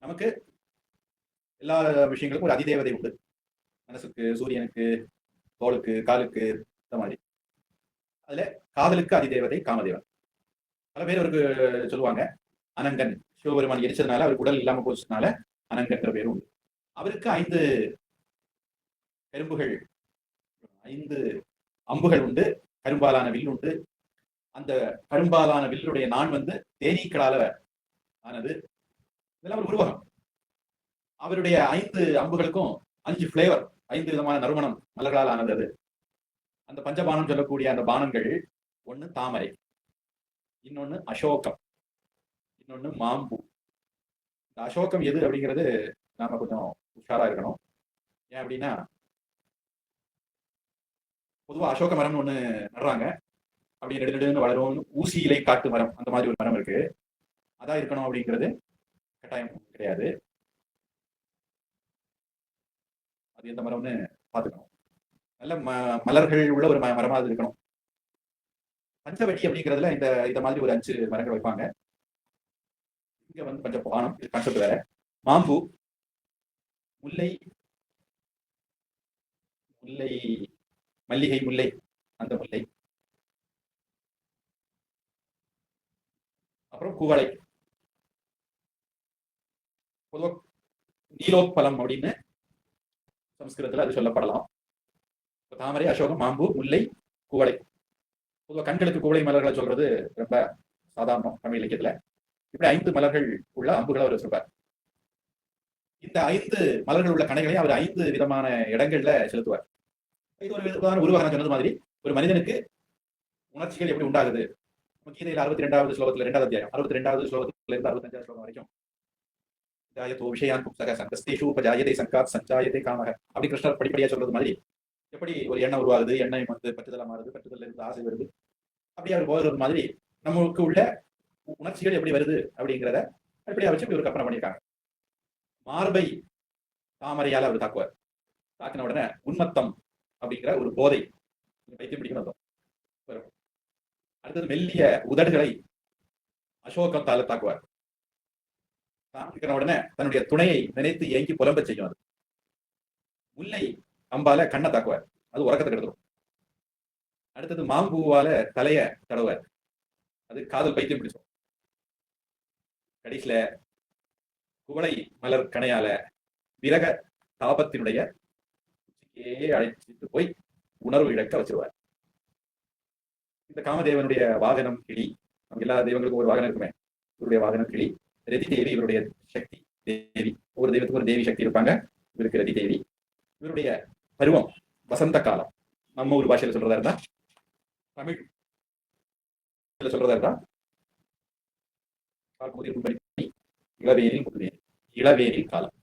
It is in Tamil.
நமக்கு எல்லா விஷயங்களுக்கும் ஒரு அதிதேவதை உண்டு. மனசுக்கு சூரியனுக்கு தோளுக்கு காலுக்கு இந்த மாதிரி. அதுல காதலுக்கு அதிதேவதை காமதேவன். பல பேர் அவருக்கு சொல்லுவாங்க அனங்கன். சிவபெருமான் எரிச்சதுனால அவருக்கு உடல் இல்லாம போச்சதுனால அனங்கன்ற பேரும் உண்டு. அவருக்கு ஐந்து கரும்புகள் ஐந்து அம்புகள் உண்டு கரும்பாலான வில் உண்டு. அந்த கரும்பாலான வில்லுடைய நான் வந்து தேனீக்களால ஆனது. இதெல்லாம் ஒரு உருவகம். அவருடைய ஐந்து அம்புகளுக்கும் அஞ்சு பிளேவர் ஐந்து விதமான நறுமணம் மலர்களால் ஆனது அது அந்த பஞ்சபானம் சொல்லக்கூடிய அந்த பானங்கள் ஒன்று தாமரை இன்னொன்னு அசோகம் இன்னொன்னு மாம்பு. இந்த அசோகம் எது அப்படிங்கிறது நாம கொஞ்சம் உஷாரா இருக்கணும். ஏன் அப்படின்னா பொதுவா அசோக மரம்னு ஒண்ணு நடுறாங்க. அப்படி நெடு நெடுன்னு வளரும். ஊசி இலை காட்டு மரம் அந்த மாதிரி ஒரு மரம் இருக்கு. அதான் இருக்கணும் அப்படிங்கிறது கட்டாயம் கிடையாது. அது எந்த மரம்னு பார்த்துக்கணும். நல்ல ம மலர்கள் உள்ள ஒரு ம- அது இருக்கணும். பஞ்சவெடி அப்படிங்கிறதுல இந்த இந்த மாதிரி ஒரு அஞ்சு மரங்கள் வைப்பாங்க. இங்க வந்து கொஞ்சம் பானம் இது கான்செப்ட் வேற. மாம்பு முல்லை முல்லை மல்லிகை முல்லை அந்த முல்லை. அப்புறம் குவளை நீலோத்பலம் அப்படின்னு சம்ஸ்கிருதத்துல அது சொல்லப்படலாம். தாமரை அசோகம் மாம்பு முல்லை குவளை. பொதுவாக கண்களுக்கு குவளை மலர்களை சொல்றது ரொம்ப சாதாரணம் தமிழ் இலக்கியத்துல. இப்படி ஐந்து மலர்கள் உள்ள அம்புகளை அவர் வச்சிருப்பார். இந்த ஐந்து மலர்கள் உள்ள கணைகளை அவர் ஐந்து விதமான இடங்கள்ல செலுத்துவார். இது ஒரு விதமான உருவகம் சொன்னது மாதிரி ஒரு மனிதனுக்கு உணர்ச்சிகள் எப்படி உண்டாகுது? கீதையில் அறுபத்தி ரெண்டாவது ஸ்லோகத்துல ரெண்டாவது அத்தியாயம் அறுபத்தி ரெண்டாவது ஸ்லோகத்துல இருந்து அறுபத்தஞ்சாவது ஸ்லோகம் வரைக்கும் ஜாயதோ விஷயான் புஸ்தக சங்கஸ்தேஷு உபஜாயதை சங்காத் சஞ்சாயத்தை காமக. அப்படி கிருஷ்ணர் படிப்படியா சொல்றது மாதிரி எப்படி ஒரு எண்ணம் உருவாகுது எண்ணெய் வந்து பற்றுதலா மாறுது பற்றுதல் இருந்து ஆசை வருது. அப்படி அவர் போகிறது மாதிரி நமக்கு உள்ள உணர்ச்சிகள் எப்படி வருது அப்படிங்கிறத அப்படியே வச்சு இப்படி ஒரு கற்பனை பண்ணியிருக்காங்க. மார்பை தாமரையால் அவர் தாக்குவார். தாக்கின உடனே உன்மத்தம் அப்படிங்கிற ஒரு போதை வைத்தியம் பிடிக்கணும் அர்த்தம். வரும். அடுத்தது மெல்லிய உதடுகளை அசோகத்தால தாக்குவார். தாக்கின உடனே தன்னுடைய துணையை நினைத்து ஏங்கி புலம்ப செய்யும் அது. முல்லை அம்பால கண்ணை தாக்குவார். அது உறக்கத்தை கெடுத்துரும் அடுத்தது மாம்பூவால தலைய தடவார் அது காதல் பைத்தியம் பிடிச்சோம் கடைசியில குவளை மலர் கணையால விரக தாபத்தினுடைய உச்சிக்கே அழைச்சிட்டு போய் உணர்வு இழக்க வச்சிருவார். இந்த காமதேவனுடைய வாகனம் கிளி. எல்லா தெய்வங்களுக்கும் ஒரு வாகனம் இருக்குமே. இவருடைய வாகனம் கிளி. ரதி தேவி இவருடைய சக்தி தேவி. ஒரு தெய்வத்துக்கு ஒரு தேவி சக்தி இருப்பாங்க. இவருக்கு ரதி தேவி. இவருடைய பருவம் வசந்த காலம். நம்ம ஊர் பாஷையில சொல்றதா இருந்தா? தமிழ். சொல்றதா இருந்தா? பார்க்கும்போது இளவேரில் படி காலம்.